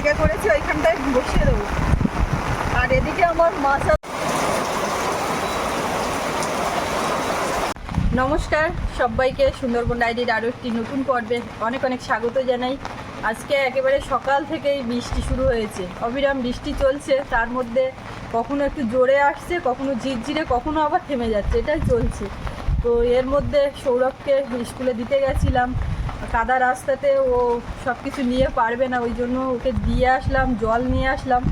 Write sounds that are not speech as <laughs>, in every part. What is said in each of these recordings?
জায়গা করেছি, ওইখানটায় বসিয়ে দেবো। আর এদিকে আমার মাছা নমস্কার, সবাইকে সুন্দরবন ডায়েরির আরও একটি নতুন পর্বে অনেক অনেক স্বাগত জানাই। আজকে একেবারে সকাল থেকেই বৃষ্টি শুরু হয়েছে। অবিরাম বৃষ্টি চলছে, তার মধ্যে কখনো একটু জোরে আসছে, কখনো ঝিরঝিরে, কখনো আবার থেমে যাচ্ছে, এটাই চলছে। তো এর মধ্যে সৌরভকে স্কুলে দিতে গেছিলাম। কাদা রাস্তাতে ও সব কিছু নিয়ে পারবে না, ওই জন্য ওকে দিয়ে আসলাম, জল নিয়ে আসলাম।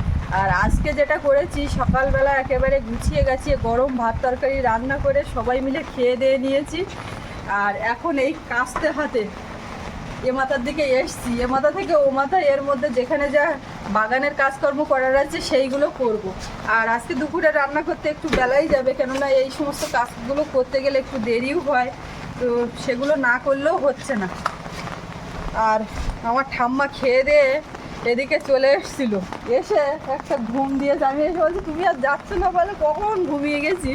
আর আজকে যেটা করেছি, সকালবেলা একেবারে গুছিয়ে গাছিয়ে গরম ভাত তরকারি রান্না করে সবাই মিলে খেয়ে দিয়ে নিয়েছি। আর এখন এই কাস্তে হাতে এ মাথার দিকে এসছি। এ মাথা থেকে ও মাথা, এর মধ্যে যেখানে যা বাগানের কাজকর্ম করার আছে সেইগুলো করব। আর আজকে দুপুরে রান্না করতে একটু বেলাই যাবে, কেননা এই সমস্ত কাজগুলো করতে গেলে একটু দেরিও হয়। তো সেগুলো না করলেও হচ্ছে না। আর আমার ঠাম্মা খেয়ে দিয়ে এদিকে চলে এসেছিল। এসে একটা ঘুম দিয়েছে আমি এসে বলছি, তুমি আর যাচ্ছ না বলে কখন ঘুমিয়ে গেছি?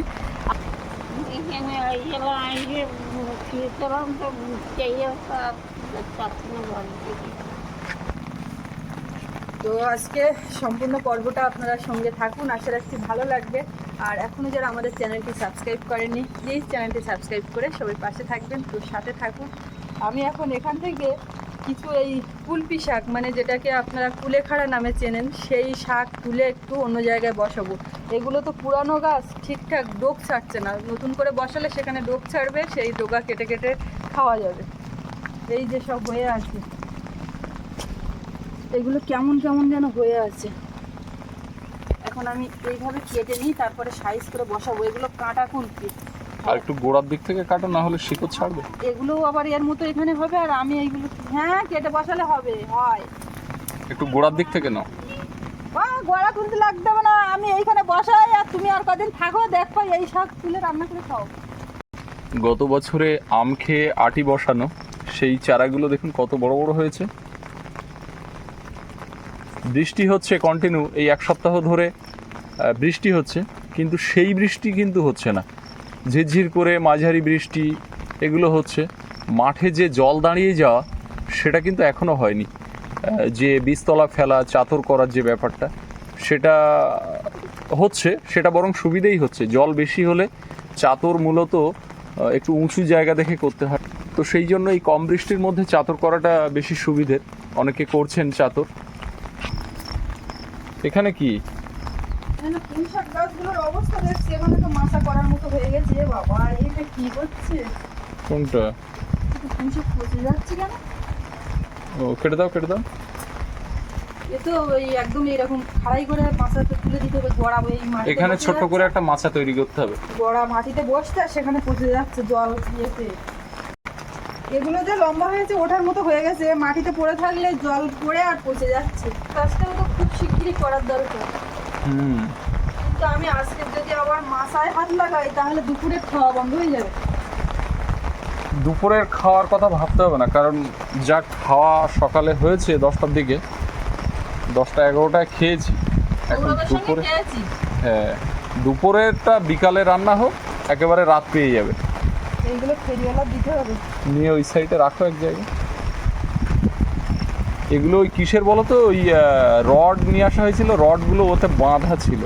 তো আজকে সম্পূর্ণ পর্বটা আপনারা সঙ্গে থাকুন। আশা রাখছি ভালো লাগবে। আর এখনও যারা আমাদের চ্যানেলটি সাবস্ক্রাইব করেননি প্লিজ চ্যানেলটি সাবস্ক্রাইব করে সবাই পাশে থাকবেন। তো সাথে থাকুন। আমি এখন এখান থেকে কিছু এই কুলপি শাক মানে যেটাকে আপনারা কুলেখাড়া নামে চেনেন, সেই শাক তুলে একটু অন্য জায়গায় বসাবো। এগুলো তো পুরানো গাছ, ঠিকঠাক ডোক ছাড়ছে না। নতুন করে বসালে সেখানে ডোক ছাড়বে, সেই ডোকা কেটে কেটে খাওয়া যাবে। এই যে সব হয়ে আছে। এগুলো কেমন কেমন যেন হয়ে আছে। এখন আমি এইভাবে কেটে নিই, তারপরে সাইজ করে বসাবো। এগুলো কাঁটা কুলপি। আর একটু গোড়ার দিক থেকে কাটো না হলে শিকড় ছাড়বে। এগুলো আবার এর মতো এখানে হবে আর আমি এইগুলো হ্যাঁ কেটে বসালে হবে হয়। একটু গোড়ার দিক থেকে নাও। বা গড়া তুলতে লাগতে হবে না আমি এইখানে বসাই আর তুমি আর কদিন থাকো দেখো এই শাক তুলে রান্না করে খাও। গত বছরে আম খেয়ে আটি বসানো সেই চারাগুলো দেখুন কত বড় বড় হয়েছে। বৃষ্টি হচ্ছে কন্টিনিউ এই এক সপ্তাহ ধরে বৃষ্টি হচ্ছে কিন্তু সেই বৃষ্টি কিন্তু হচ্ছে না। ঝিরঝির করে মাঝারি বৃষ্টি, এগুলো হচ্ছে। মাঠে যে জল দাঁড়িয়ে যাওয়া, সেটা কিন্তু এখনও হয়নি। যে বীজতলা ফেলা, চাতর করার যে ব্যাপারটা, সেটা হচ্ছে, সেটা বরং সুবিধেই হচ্ছে। জল বেশি হলে চাতর মূলত একটু উঁচু জায়গা দেখে করতে হয়। তো সেই জন্য এই কম বৃষ্টির মধ্যে চাতর করাটা বেশি সুবিধের অনেকে করছেন চাতর। এখানে কি? না পুঁই শাক গাছগুলোর অবস্থা দেখছি এখানে তো মাথা করার মতো হয়ে গেছে এ বাবা এটা কি করছে কোনটা? পুঁই শাক পচে যাচ্ছে কেন? ও কেটে দাও কেটে দাও। এ তো ওই একদম এরকম খাড়াই করে মাথাতে তুলে দিতে হবে গড়াবো এই মাটিতে এখানে বসে করে একটা মাছা তৈরি করতে হবে। গড়া মাটিতে বসতে আর সেখানে পচে যাচ্ছে জল এগুলো যে লম্বা হয়েছে ওঠার মতো হয়ে গেছে মাটিতে পড়ে থাকলে জল পড়ে আর পচে যাচ্ছে। কাজটাও তো খুব শিগগিরই করার দরকার। হুম। কিন্তু আমি আজকে যদি আবার মাথায় হাত লাগাই তাহলে দুপুরে খাওয়া বন্ধ হয়ে যাবে। দুপুরের খাওয়ার কথা ভাবতে হবে না কারণ যা খাওয়া সকালে হয়েছে দশটার দিকে দশটা এগারোটায় খেয়েছি। এখন দুপুরে হ্যাঁ দুপুরেরটা বিকালে রান্না হোক একেবারে রাত পেয়ে যাবে। এইগুলো ফেরিওয়ালা দিতে হবে। নিয়ে ওই সাইডে রাখো এক জায়গায়। এগুলো ওই কিসের বলো তো ওই রড নিয়ে আসা হয়েছিল রডগুলো ওতে বাঁধা ছিল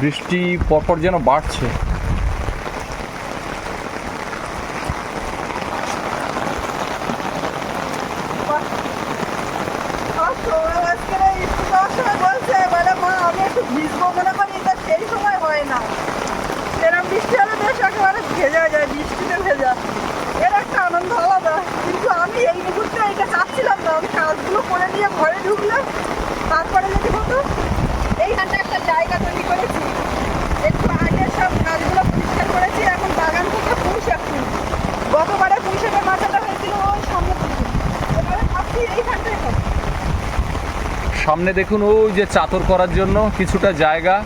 বৃষ্টি পরপর যেন বাড়ছে আর সৌরভ আজকে না একটু যাওয়ার সময় বলছে, বলে, "মা, আমি একটু ভিজবো মনে সেই সময় হয় না। সেরম বৃষ্টি হলে বেশ একেবারে ভেজা যায়, বৃষ্টিতে ভেজা। এর একটা আনন্দ আলাদা। কিন্তু আমি এই মুহূর্তে এটা চাচ্ছিলাম না। আমি কাজগুলো করে নিয়ে ঘরে ঢুকলাম। তারপরে যদি হতো, এইখানটা একটা জায়গা তৈরি করেছি। একটু আগে সব কাজগুলো পরিষ্কার করেছি। এখন বাগান থেকে পুঁই শাক গতবারে পুঁই শাকের মাথাটা হয়েছিল ওই সামনে। এবারে ভাবছি এইখানটায় করব। সামনে দেখুন ওই যে চাতর করার জন্য কিছুটা জায়গা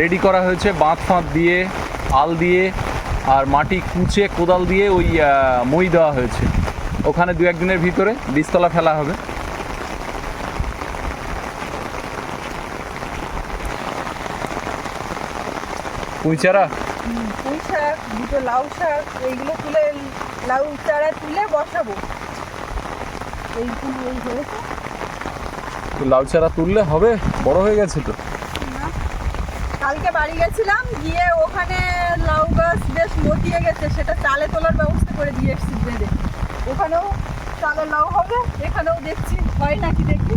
রেডি করা হয়েছে বাঁধ ফাঁদ দিয়ে আল দিয়ে আর মাটি কুচে কোদাল দিয়ে ওই মই দেওয়া হয়েছে। ওখানে দু একদিনের ভিতরে বীজতলা ফেলা হবে। পুঁই শাক দুটো লাউ শাক এইগুলো তুলে লাউ চারা তুলে বসাবো। এই হয়েছে। লাউ চারা তুললে হবে বড় হয়ে গেছে তো। কালকে বাড়ি গেছিলাম, গিয়ে ওখানে লাউ গাছ বেশ মতিয়ে গেছে, সেটা চালে তোলার ব্যবস্থা করে দিয়ে এসছি বেঁধে ওখানেও চালে লাউ হবে, এখানেও দেখছি, হয় নাকি দেখি।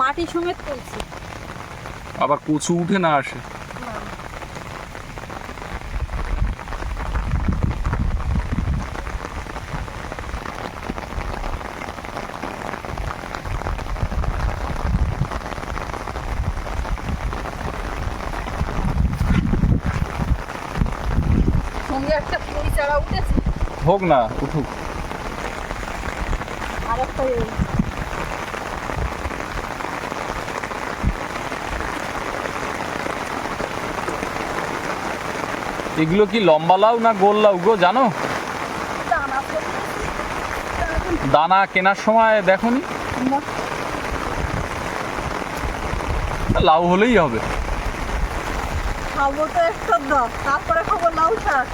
মাটি সমেত তুলছি। আবার কচু উঠে না আসে সঙ্গে একটা পুঁই চারা উঠেছে হোক না উঠুক। এগুলো কি লম্বা লাউ না গোল লাউ গো জানো? দানা কেনার সময় দেখনি? না, লাউ হলেই হবে। খাব তো একটা দাম তারপরে খাব লাউ শাক।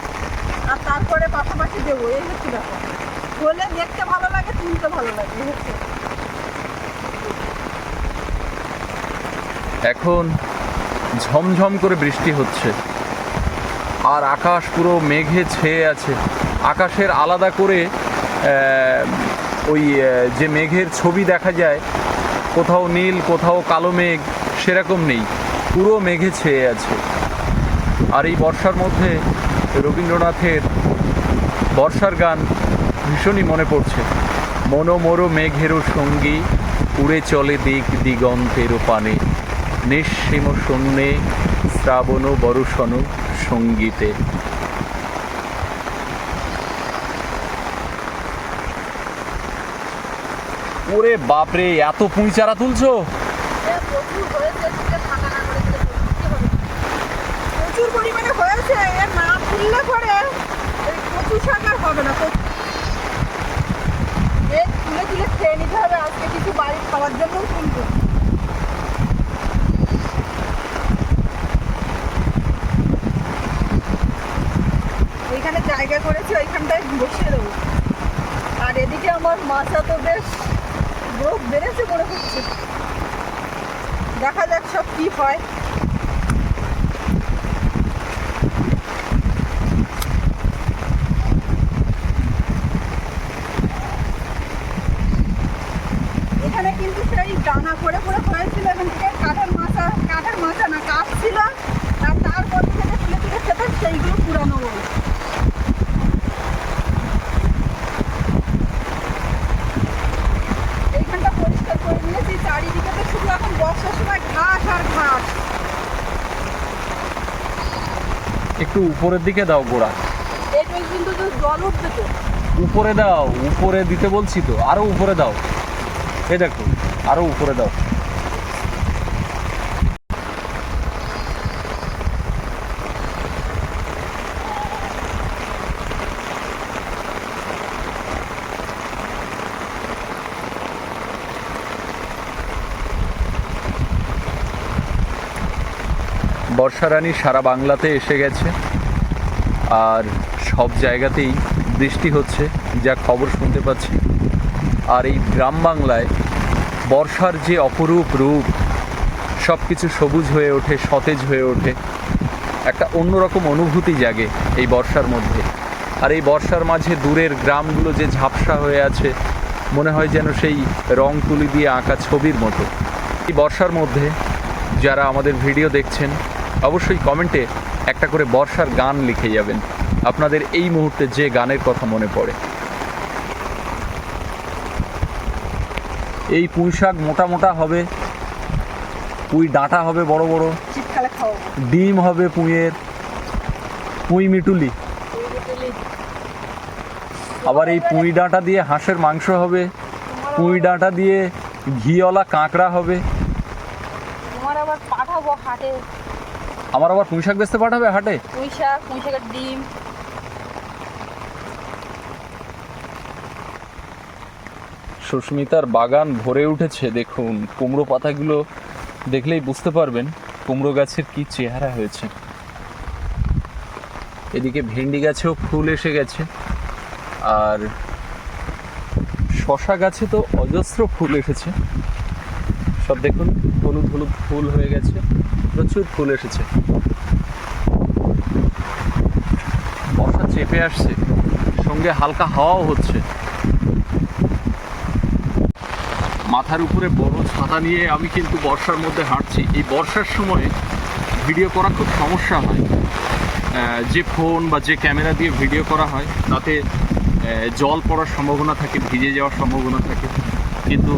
আর তারপরে পাশাপাশি দেবো, এই হচ্ছে ব্যাপার। হলে দেখতে ভালো লাগে, তুলতে ভালো লাগে হচ্ছে। এখন ঝমঝম করে বৃষ্টি হচ্ছে। আর আকাশ পুরো মেঘে ছেয়ে আছে। আকাশের আলাদা করে ওই যে মেঘের ছবি দেখা যায়, কোথাও নীল, কোথাও কালো মেঘ, সেরকম নেই। পুরো মেঘে ছেয়ে আছে। আর এই বর্ষার মধ্যে রবীন্দ্রনাথের বর্ষার গান ভীষণই মনে পড়ছে। মনোমোর মেঘেরও সঙ্গী, উড়ে চলে দিক দিগন্তের পানে। নিঃসীম শূন্যে শ্রাবণ বরষণ সঙ্গীতে। ওরে বাপরে, এত পুঁই চারা তুলছো এ প্রচুর হয়েছে তুলে ফাঁকা না করে দিলে তুলতে হবে না। প্রচুর পরিমাণে হয়েছে এ না তুললে পরে কচু শাক আর হবে না। কচু- এ তুলে তুলে খেয়ে নিতে হবে, আজকে কিছু বাড়ি খাওয়ার জন্যও তুলবো ওইখানে জায়গা করেছি, ওইখানটায় বসিয়ে দেবো আর এদিকে আমার মাথা তো বেশ গ্রোথ বেড়েছে মনে হচ্ছে। দেখা যাক সব কি হয় এখানে কিন্তু সেই দানা করে করে হয়েছিল এখান থেকে কাঠের মাথা কাঠের মাথা না কাঠ ছিল আর তারপর থেকে তুলে তুলে খেতে সেইগুলো পুরানো বলে এইখানটা পরিষ্কার করে নিয়েছি চারিদিকে তো শুধু এখন বর্ষার সময় ঘাস আর ঘাস একটু উপরের দিকে দাও গোড়া। উপরে দাও উপরে দিতে বলছি তো আরও উপরে দাও। এই দেখো আরও উপরে দাও। বর্ষারানী সারা বাংলাতে এসে গেছে। আর সব জায়গাতেই বৃষ্টি হচ্ছে, যা খবর শুনতে পাচ্ছি। আর এই গ্রাম বাংলায় বর্ষার যে অপরূপ রূপ সব কিছু সবুজ হয়ে ওঠে, সতেজ হয়ে ওঠে। একটা অন্যরকম অনুভূতি জাগে এই বর্ষার মধ্যে। আর এই বর্ষার মাঝে দূরের গ্রামগুলো যে ঝাপসা হয়ে আছে, মনে হয় যেন সেই রং তুলি দিয়ে আঁকা ছবির মতো। এই বর্ষার মধ্যে যারা আমাদের ভিডিও দেখছেন, অবশ্যই কমেন্টে একটা করে বর্ষার গান লিখে যাবেন। আপনাদের এই মুহূর্তে যে গানের কথা মনে পড়ে। এই পুঁই শাক মোটা মোটা হবে পুঁই ডাঁটা হবে বড় বড় ডিম হবে পুঁইয়ের পুঁই মিটুলি। আবার এই পুঁই ডাঁটা দিয়ে হাঁসের মাংস হবে পুঁই ডাঁটা দিয়ে ঘিওয়ালা কাঁকড়া হবে। তোমার আবার পাঠাবো হাটে। আমার আবার পুঁই শাক বেচতে পাঠাবে হাটে? পুঁই শাক পুঁই শাকের ডিম। সুস্মিতার বাগান ভরে উঠেছে দেখুন। কুমড়ো পাতাগুলো দেখলেই বুঝতে পারবেন কুমড়ো গাছের কি চেহারা হয়েছে। এদিকে ভেন্ডি গাছেও ফুল এসে গেছে আর শশা গাছে তো অজস্র ফুল এসেছে। সব দেখুন, হলুদ হলুদ ফুল হয়ে গেছে, প্রচুর ফুল এসেছে। বর্ষা চেপে আসছে, সঙ্গে হালকা হাওয়াও হচ্ছে। মাথার উপরে বড় ছাতা নিয়ে আমি কিন্তু বর্ষার মধ্যে হাঁটছি। এই বর্ষার সময়ে ভিডিও করা খুব সমস্যা হয়। যে ফোন বা যে ক্যামেরা দিয়ে ভিডিও করা হয়, তাতে জল পড়ার সম্ভাবনা থাকে, ভিজে যাওয়ার সম্ভাবনা থাকে। কিন্তু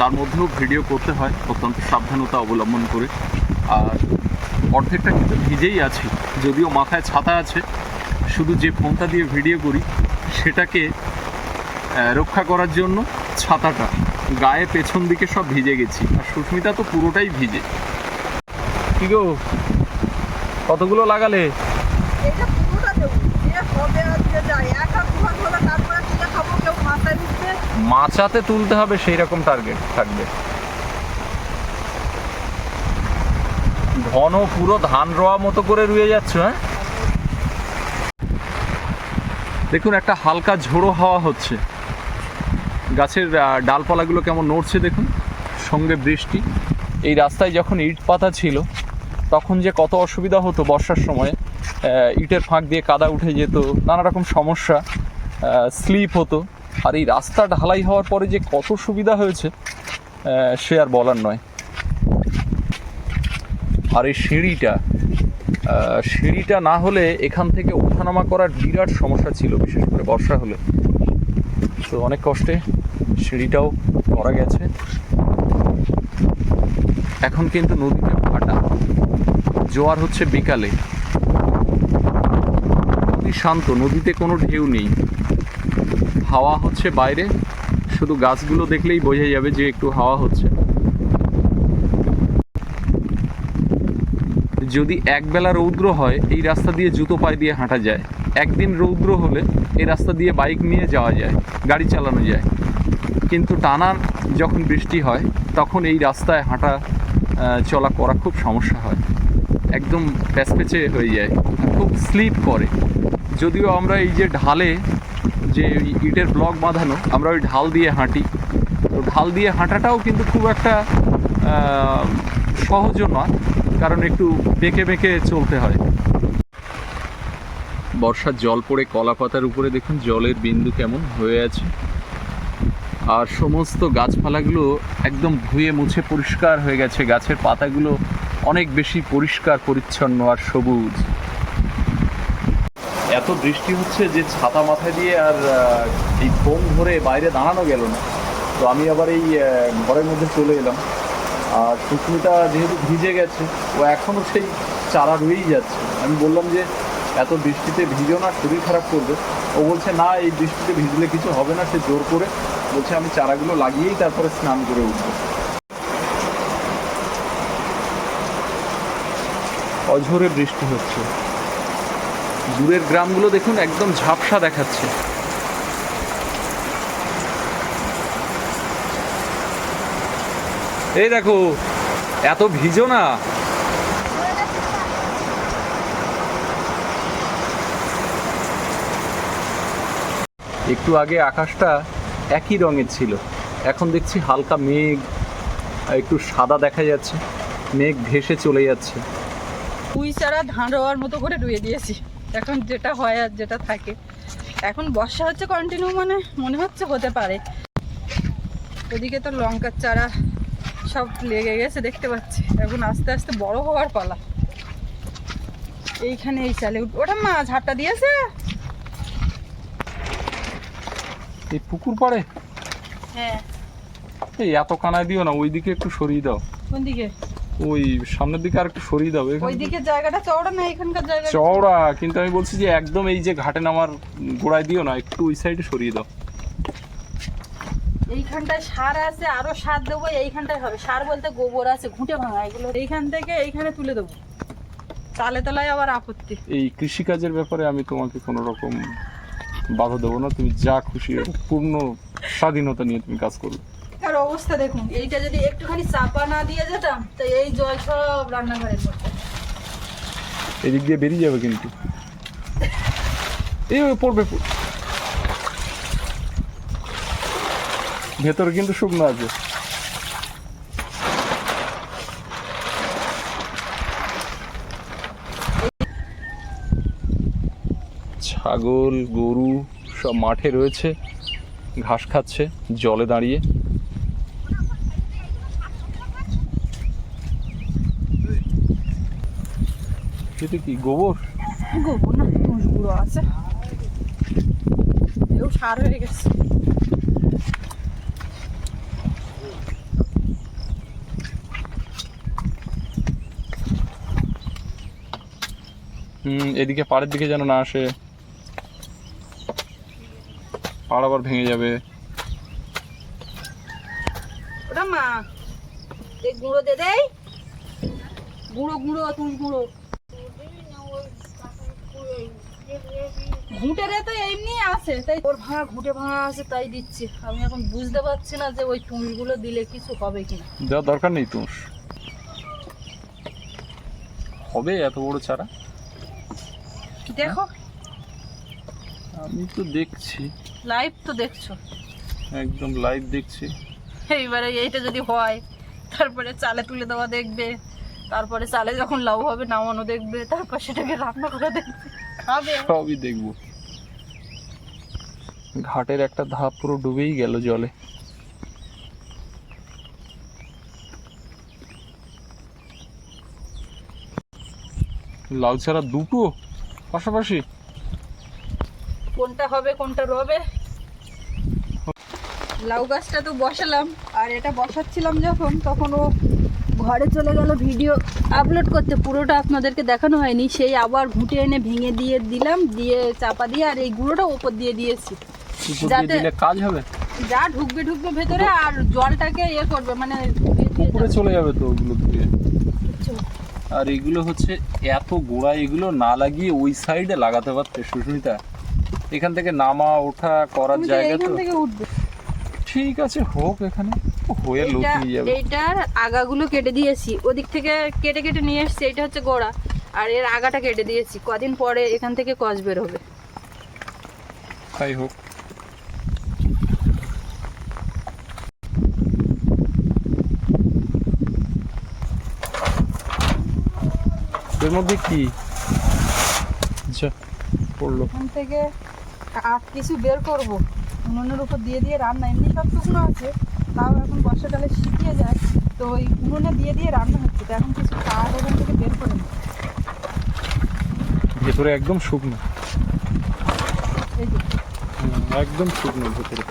তার মধ্যেও ভিডিও করতে হয় অত্যন্ত সাবধানতা অবলম্বন করে। আর অর্ধেকটা কিন্তু ভিজেই আছি, যদিও মাথায় ছাতা আছে। শুধু যে ফোনটা দিয়ে ভিডিও করি, সেটাকে রক্ষা করার জন্য ছাতাটা, গায়ে পেছন দিকে সব ভিজে গেছি। আর সুস্মিতা তো পুরোটাই ভিজে। কি গো? কতগুলো লাগালে এটা পুরোটা দেবো যে হবে আজকে যাই এক হাত দু হাত হলে তারপরে তুলে খাব কেউ মাথায় দিচ্ছে মাচাতে তুলতে হবে সেই রকম টার্গেট থাকবে। ঘন পুরো ধান রোয়া মতো করে রুয়ে যাচ্ছ হ্যাঁ? দেখুন, একটা হালকা ঝোড়ো হাওয়া হচ্ছে। গাছের ডালপালাগুলো কেমন নড়ছে দেখুন, সঙ্গে বৃষ্টি। এই রাস্তায় যখন ইট পাতা ছিল, তখন যে কত অসুবিধা হতো বর্ষার সময় ইটের ফাঁক দিয়ে কাদা উঠে যেত, নানা রকম সমস্যা স্লিপ হতো। আর এই রাস্তা ঢালাই হওয়ার পরে যে কত সুবিধা হয়েছে সে আর বলার নয়। আর এই সিঁড়িটা সিঁড়িটা না হলে এখান থেকে ওঠানামা করার বিরাট সমস্যা ছিল, বিশেষ করে বর্ষা হলে। তো অনেক কষ্টে সিঁড়িটাও করা গেছে। এখন কিন্তু নদীতে ভাটা। জোয়ার হচ্ছে বিকালে। নদী শান্ত, নদীতে কোনো ঢেউ নেই। হাওয়া হচ্ছে বাইরে, শুধু গাছগুলো দেখলেই বোঝা যাবে যে একটু হাওয়া হচ্ছে। যদি একবেলা রৌদ্র হয়, এই রাস্তা দিয়ে জুতো পায়ে দিয়ে হাঁটা যায়। একদিন রৌদ্র হলে এই রাস্তা দিয়ে বাইক নিয়ে যাওয়া যায়, গাড়ি চালানো যায়। কিন্তু টানা যখন বৃষ্টি হয়, তখন এই রাস্তায় হাঁটা চলা করা খুব সমস্যা হয়। একদম প্যাচপেচে হয়ে যায়। খুব স্লিপ করে। যদিও আমরা এই যে ঢালে যে ওই ইটের ব্লক বাঁধানো আমরা ওই ঢাল দিয়ে হাঁটি। তো ঢাল দিয়ে হাঁটাটাও কিন্তু খুব একটা আহ, সহজও নয় কারণ একটু বেঁকে বেঁকে চলতে হয়। বর্ষার জল পড়ে কলা পাতার উপরে দেখুন জলের বিন্দু কেমন হয়ে আছে। আর সমস্ত গাছপালাগুলো একদম ধুয়ে মুছে পরিষ্কার হয়ে গেছে। গাছের পাতাগুলো অনেক বেশি পরিষ্কার পরিচ্ছন্ন আর সবুজ। এত বৃষ্টি হচ্ছে যে ছাতা মাথায় দিয়ে আর এই ফোন ধরে বাইরে দাঁড়ানো গেল না। তো আমি আবার এই ঘরের মধ্যে চলে এলাম। আর সুস্মিতা যেহেতু ভিজে গেছে, ও এখনও সেই চারা রয়েই যাচ্ছে। আমি বললাম যে, এত বৃষ্টিতে ভিজো না, শরীর খারাপ করবে। ও বলছে, না, এই বৃষ্টিতে ভিজলে কিছু হবে না। সে জোর করে বলছে, আমি চারাগুলো লাগিয়েই তারপরে স্নান করে উঠবো। অঝোরে বৃষ্টি হচ্ছে। দূরের গ্রামগুলো দেখুন, একদম ঝাপসা দেখাচ্ছে। এই দেখো, এত ভিজো না। একটু আগে আকাশটা একই রঙের ছিল। এখন দেখছি হালকা মেঘ, একটু সাদা দেখা যাচ্ছে। মেঘ ভেসে চলে যাচ্ছে। পুঁই চারা ধান রোয়ার মতো করে রুয়ে দিয়েছি। এখন যেটা হয় আর যেটা থাকে। এখন বর্ষা হচ্ছে কন্টিনিউ মানে মনে হচ্ছে হতে পারে। ওদিকে তো লঙ্কার চারা সব লেগে গেছে দেখতে পাচ্ছি। এখন আস্তে আস্তে বড় হওয়ার পালা। এইখানে এই চালে ওটা মা ঝাপটা দিয়েছে? এই পুকুর পাড়ে? হ্যাঁ। এই এত কানায় দিও না ওইদিকে একটু সরিয়ে দাও। কোন দিকে ওই সামনের দিকে আর একটু সরিয়ে দাও এখানে ওই দিকে জায়গাটা চওড়া না এখানকার জায়গা চওড়া কিন্তু আমি বলছি যে একদম এই যে ঘাটে নামার গোড়ায় দিও না একটু ওই সাইডে সরিয়ে দাও। এইখানটায় সার আছে আরও সার দেবো এইখানটায় হবে। সার বলতে গোবর আছে ঘুঁটে ভাঙা এগুলো এইখান থেকে এইখানে তুলে দেবো। তালে তলায় আবার আপত্তি। এই কৃষিকাজের ব্যাপারে আমি তোমাকে কোনো রকম বাধা দেবো না তুমি যা খুশি পূর্ণ স্বাধীনতা নিয়ে তুমি কাজ করবে। অবস্থা দেখুন। এইটা যদি একটুখানি চাপা না দিয়ে যেতাম, তো এই জল সব রান্নাঘরে মধ্যে। এদিক দিয়ে বেরিয়ে যাবে কিন্তু। এই পড়বে। ভেতরে কিন্তু শুকনো আছে। ছাগল, গরু সব মাঠে রয়েছে। ঘাস খাচ্ছে, জলে দাঁড়িয়ে। এটা কি গোবর? গোবর না তুষ গুঁড়ো আছে। এও সার হয়ে গেছে। হুম এদিকে পাড়ের দিকে যেন না আসে। পাড় আবার ভেঙে যাবে। ওটা মা এই গুঁড়ো দে দেই। গুঁড়ো গুঁড়ো তুষ গুঁড়ো। ঘুঁটে রে তো এমনি আছে তাই ওর ভাঙা ঘুঁটে ভাঙা আছে তাই দিচ্ছি। আমি এখন বুঝতে পারছি না যে ওই দিলে কিছু হবে কিনা। দরকার নেই হবে এত বড় চারা? দেখো। আমি তো দেখছি। লাইভ তো দেখছ। একদম লাইভ দেখছি। এইবারে এইটা যদি হয় তারপরে চালে তুলে দেওয়া দেখবে তারপরে চালে যখন লাউ হবে নামানো দেখবে তারপর সেটাকে রান্না করে দেখবে। খাবে সবই দেখব। ঘাটের একটা ধাপ পুরো ডুবেই গেল জলে। লাউ ছাড়া দুটো? পাশাপাশি? কোনটা হবে, কোনটা রবে? লাউ গাছটা তো বসালাম, আর এটা বসাচ্ছিলাম যখন, তখন ও ঘরে চলে গেল ভিডিও আপলোড করতে। পুরোটা আপনাদেরকে দেখানো হয়নি, সেই আবার ঘুঁটে এনে ভেঙে দিয়ে দিলাম, দিয়ে চাপা দিয়ে আর এই গুঁড়োটা ওপর দিয়ে দিয়েছি। উপর দিয়ে দিলে কাজ হবে? যা ঢুকবে ঢুকবে ভেতরে আর জলটাকে ইয়ে করবে মানে পুকুরে চলে যাবে তো ওগুলো ধুয়ে? যাচ্ছে। আর এগুলো হচ্ছে এত গোড়া এগুলো না লাগিয়ে ওই সাইডে লাগাতে পারতে সুস্মিতা। এখান থেকে নামা ওঠা করার জায়গা তো। ঠিক আছে হোক এখানে। হয়ে লুকিয়ে যাবে। এইটার আগাগুলো কেটে দিয়েছি। ওদিক থেকে কেটে কেটে নিয়ে এসছি এটা হচ্ছে গোড়া। আর এর আগাটা কেটে দিয়েছি। কদিন পরে এখান থেকে কস বের হবে। তাই হোক। এর মধ্যে কি? আচ্ছা পড়ল। এখান থেকে কাঠ কিছু বের করব। উনুনের উপর দিয়ে দিয়ে রান্না এমনি সব শুকনো আছে। তাও এখন বর্ষাকালে শুকিয়ে যায় তো ওই উনুনে দিয়ে দিয়ে রান্না হচ্ছে। তো এখন কিছু কাঠ ওখান থেকে বের করে নেব। ভেতরে একদম শুকনো। একদম শুকনো ভেতরে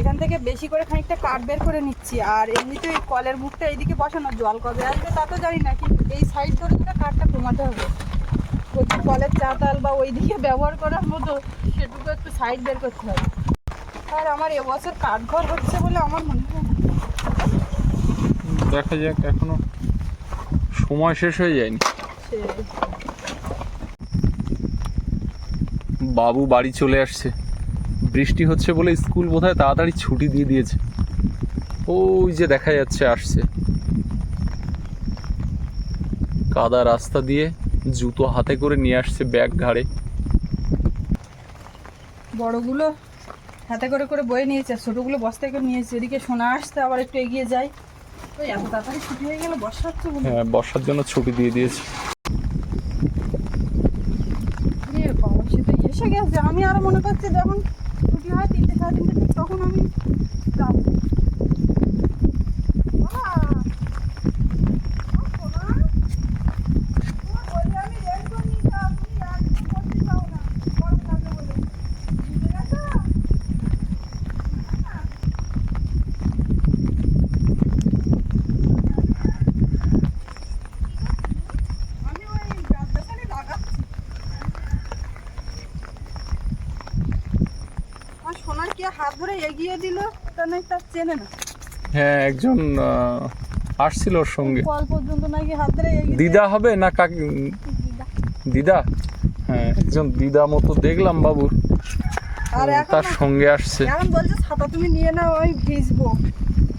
এখান থেকে খানিকটা কাঠ বের করে নিচ্ছি আর এমনিতে ওই কলের মুখটা এইদিকে বসানো জল কবে আসবে তা তো জানি না কিন্তু এই সাইড ধরে ধরে কাঠটা কমাতে হবে। যদি কলের চাতাল বা ওই দিকে ব্যবহার করার মতো সেটুকু একটু সাইড বের করতে হবে। আর আমার এবছর কাঠঘর হচ্ছে বলে আমার মনে হয় দেখা যাক এখনও সময় শেষ হয়ে যায়নি। বাবু বাড়ি চলে আসছে। বৃষ্টি হচ্ছে বলে স্কুল বোধহয় তাড়াতাড়ি ছুটি দিয়ে দিয়েছে। ওই যে দেখা যাচ্ছে আসছে। কাদা রাস্তা দিয়ে জুতো হাতে করে নিয়ে আসছে ব্যাগ ঘাড়ে। বড়গুলো হাতে করে করে বয়ে নিয়েছে ছোটোগুলো বস্তায় করে নিয়েছে। এদিকে সোনা আসতে আবার একটু এগিয়ে যাই ওই এত তাড়াতাড়ি ছুটি হয়ে গেলে বর্ষা হচ্ছে বলে হ্যাঁ বর্ষার জন্য ছুটি দিয়ে দিয়েছে। তো এসে গেছে। আমি আরও মনে করছি যখন ছুটি হয় তিনটে সাড়ে তিনটে তখন আমি যাব বাবা! ও সোনা! তোমার বলি আমি রেডি করে নিয়ে যাও, তুমি একদম করতে চাও না, গরম লাগবে বলে। বুঝে গেছো? আমি ওই ব্যবসাখানে লাগাচ্ছি আমার সোনার কে হাত ধরে এগিয়ে দিল তা নয় তার চেনে না। হ্যাঁ একজন আসছিল ওর সঙ্গে। কল পর্যন্ত নাকি হাত ধরে দিদা হবে না কাকি দিদা। হ্যাঁ একজন দিদা মতো দেখলাম বাবুর। তার সঙ্গে আসছে। এখন বলছে ছাতা তুমি নিয়ে নাও আমি ভিজবো।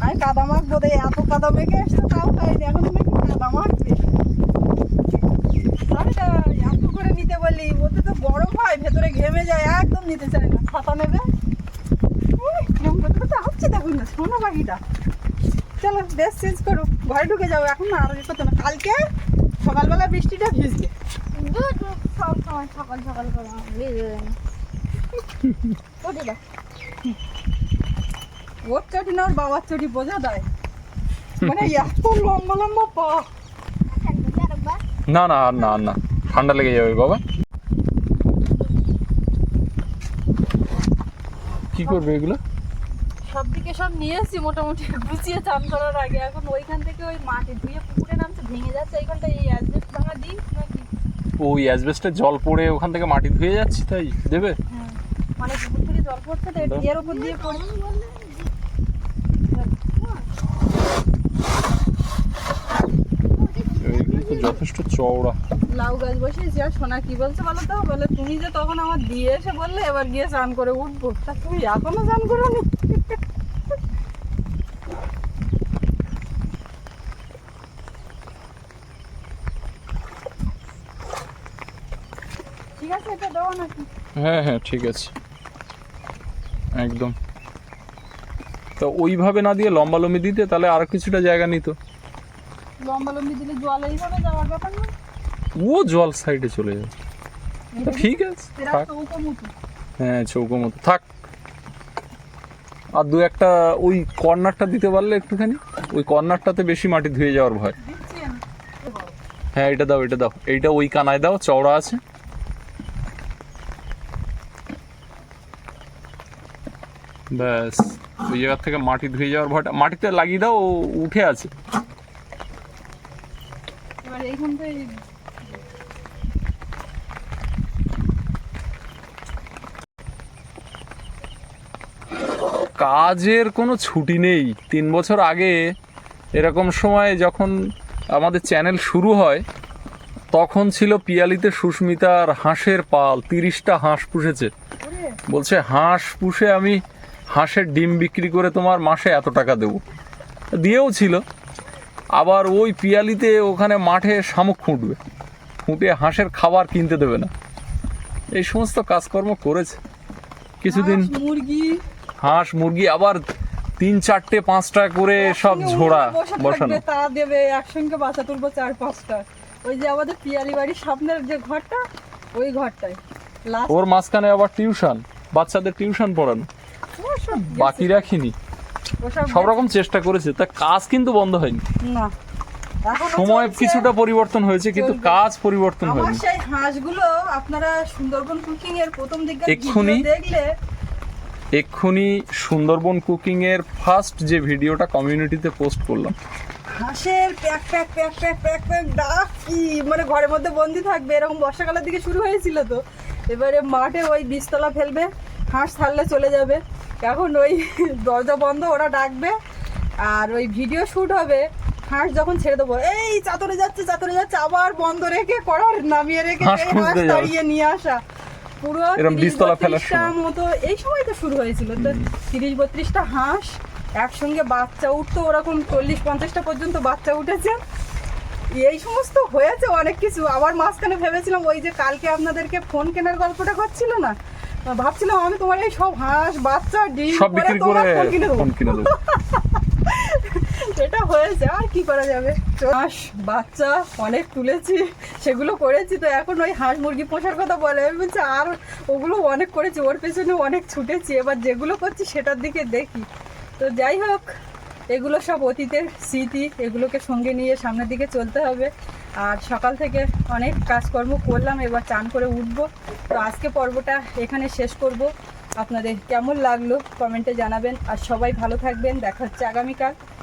আমি কাদা মাখবো দেয় এত কাদা মেখে এসছে তাও খাইনি। এখন তুমি কাদা মাখবে এত করে নিতে বললি ওতে তো গরম হয় ভেতরে ঘেমে যায় একদম নিতে চায় না। ছাতা নেবে? উই, করতে করতে আসছে দেখুন না শোনো পাখিটা চলো ড্রেস চেঞ্জ করো। ঘরে ঢুকে যাব এখন না আর করতে না। কালকে সকালবেলা বৃষ্টিটা ভিজবে। দুধ সব সময় সকাল সকাল করে আমার ভিজে যায় না। ওঠে দাও। ওর চটি না ওর বাবার চটি বোঝা দেয় মানে এত লম্বা লম্বা পা। না না আর না আর না। ঠান্ডা লেগে যাবে বাবা। কি করবে এগুলো? সব দিকে সব নিয়ে এসেছি মোটামুটি। গুছিয়ে চান করার আগে। এখন ওইখান থেকে ওই মাটি ধুয়ে পুকুরে নামছে ভেঙে যাচ্ছে। এইখানটা এই অ্যাসবেস্ট ভাঙা দিই নাকি? ওই অ্যাসবেস্টের জল পড়ে ওখান থেকে মাটি ধুয়ে যাচ্ছে তাই? দেবে? হ্যাঁ। মানে পুকুর থেকে জল পড়ছে তো দাও। এর উপর দিয়ে পড়ে। তো যথেষ্ট চওড়া। লাউ গাছ বসিয়েছি আর সোনা কি বলছে বলো তো? বলে তুমি যে তখন আমার দিয়ে এসে বললে এবার গিয়ে স্নান করে উঠবো। তা তুমি এখনও স্নান করো নি ঠিক আছে এটা নাকি? হ্যাঁ হ্যাঁ ঠিক আছে। একদম। তো ওইভাবে না দিয়ে লম্বা লম্বি দিতে তাহলে আর কিছুটা জায়গা নিত। লম্বা লম্বি দিলে জল এইভাবে যাওয়ার ব্যাপার না। ও জল সাইডে চলে যাবে। ঠিক আছে থাক। হ্যাঁ চৌকো মতো। থাক। আর দু একটা ওই কর্নারটা দিতে পারলে একটুখানি? ওই কর্নারটাতে বেশি মাটি ধুয়ে যাওয়ার ভয়। হ্যাঁ এটা দাও এটা দাও। এইটা ওই কানায় দাও চওড়া আছে। ব্যাস ওই জায়গার থেকে মাটি ধুয়ে যাওয়ার ভয়টা মাটিতে লাগিয়ে দাও উঠে আছে এবার এইখানটায় কাজের কোনো ছুটি নেই। তিন বছর আগে এরকম সময় যখন আমাদের চ্যানেল শুরু হয়, তখন ছিল পিয়ালিতে সুস্মিতার হাঁসের পাল। তিরিশটা হাঁস পুষেছে। বলছে, হাঁস পুষে আমি হাঁসের ডিম বিক্রি করে তোমার মাসে এত টাকা দেবো। দিয়েও ছিল। আবার ওই পিয়ালিতে ওখানে মাঠে শামুক খুঁটবে খুঁটে হাঁসের খাবার কিনতে দেবে না। এই সমস্ত কাজকর্ম করেছে। কিছুদিন মুরগি হাঁস মুরগি আবার তিন চারটে পাঁচটা করে সব ঝোড়া বসানো থাকবে, তা দেবে একসঙ্গে বাসা তুলবো চার পাঁচটা। ওই যে আমাদের পিয়ালি বাড়ির সামনের যে ঘরটা ওই ঘরটায়। লাস্ট ওর মাঝখানে আবার টিউশন বাচ্চাদের টিউশন পড়ানো। বাকি রাখিনি। সব রকম চেষ্টা করেছে তা কাজ কিন্তু বন্ধ হয়নি। না। সময় কিছুটা পরিবর্তন হয়েছে কিন্তু কাজ পরিবর্তন হয়নি। সেই হাঁসগুলো আপনারা সুন্দরবন কুকিং এর প্রথম দিকে দেখলে এক্ষুনি সুন্দরবন কুকিং এর ফার্স্ট যে ভিডিওটা কমিউনিটিতে পোস্ট করলাম। হাঁসের প্যাক প্যাক প্যাক প্যাক প্যাক প্যাক ডাক কি? মানে ঘরের মধ্যে বন্দি থাকবে এরকম বর্ষাকালের দিকে শুরু হয়েছিল তো। এবারে মাঠে ওই বীজতলা ফেলবে হাঁস ছাড়লে চলে যাবে। এখন ওই দরজা বন্ধ ওরা ডাকবে আর ওই ভিডিও শ্যুট হবে হাঁস যখন ছেড়ে দেবো এই চাতরে যাচ্ছে চাতরে যাচ্ছে আবার বন্ধ রেখে করার নামিয়ে রেখে হাঁস। তাড়িয়ে নিয়ে আসা। পুরো 30 বীজতলা ফেলার সময়। মতো এই সময় তো শুরু হয়েছিল। তো তিরিশ বত্রিশটা হাঁস একসঙ্গে বাচ্চা উঠতো ওরকম চল্লিশ পঞ্চাশটা পর্যন্ত বাচ্চা উঠেছে। এই সমস্ত হয়েছে অনেক কিছু। আবার মাঝখানে ভেবেছিলাম ওই যে কালকে আপনাদেরকে ফোন কেনার গল্পটা করছিল না? ভাবছিলাম আমি তোমার এই সব হাঁস বাচ্চা ডিম সব বিক্রি করে ফোন কিনে দেবো। <laughs> এটা হয়েছে, আর কি করা যাবে? হাঁস, বাচ্চা অনেক তুলেছি, সেগুলো করেছি, তো এখন ওই হাঁস মুরগি পোষার কথা বলে। আমি বলছি, আর ওগুলো অনেক করেছি, ওর পেছনে অনেক ছুটেছি, এবার যেগুলো করছি সেটার দিকে দেখি। তো যাই হোক, এগুলো সব অতীতের স্মৃতি, এগুলোকে সঙ্গে নিয়ে সামনের দিকে চলতে হবে। আর সকাল থেকে অনেক কাজকর্ম করলাম, এবার চান করে উঠবো। তো আজকে পর্বটা এখানে শেষ করব। আপনাদের কেমন লাগল কমেন্টে জানাবেন, আর সবাই ভালো থাকবেন। দেখা হচ্ছে আগামীকাল।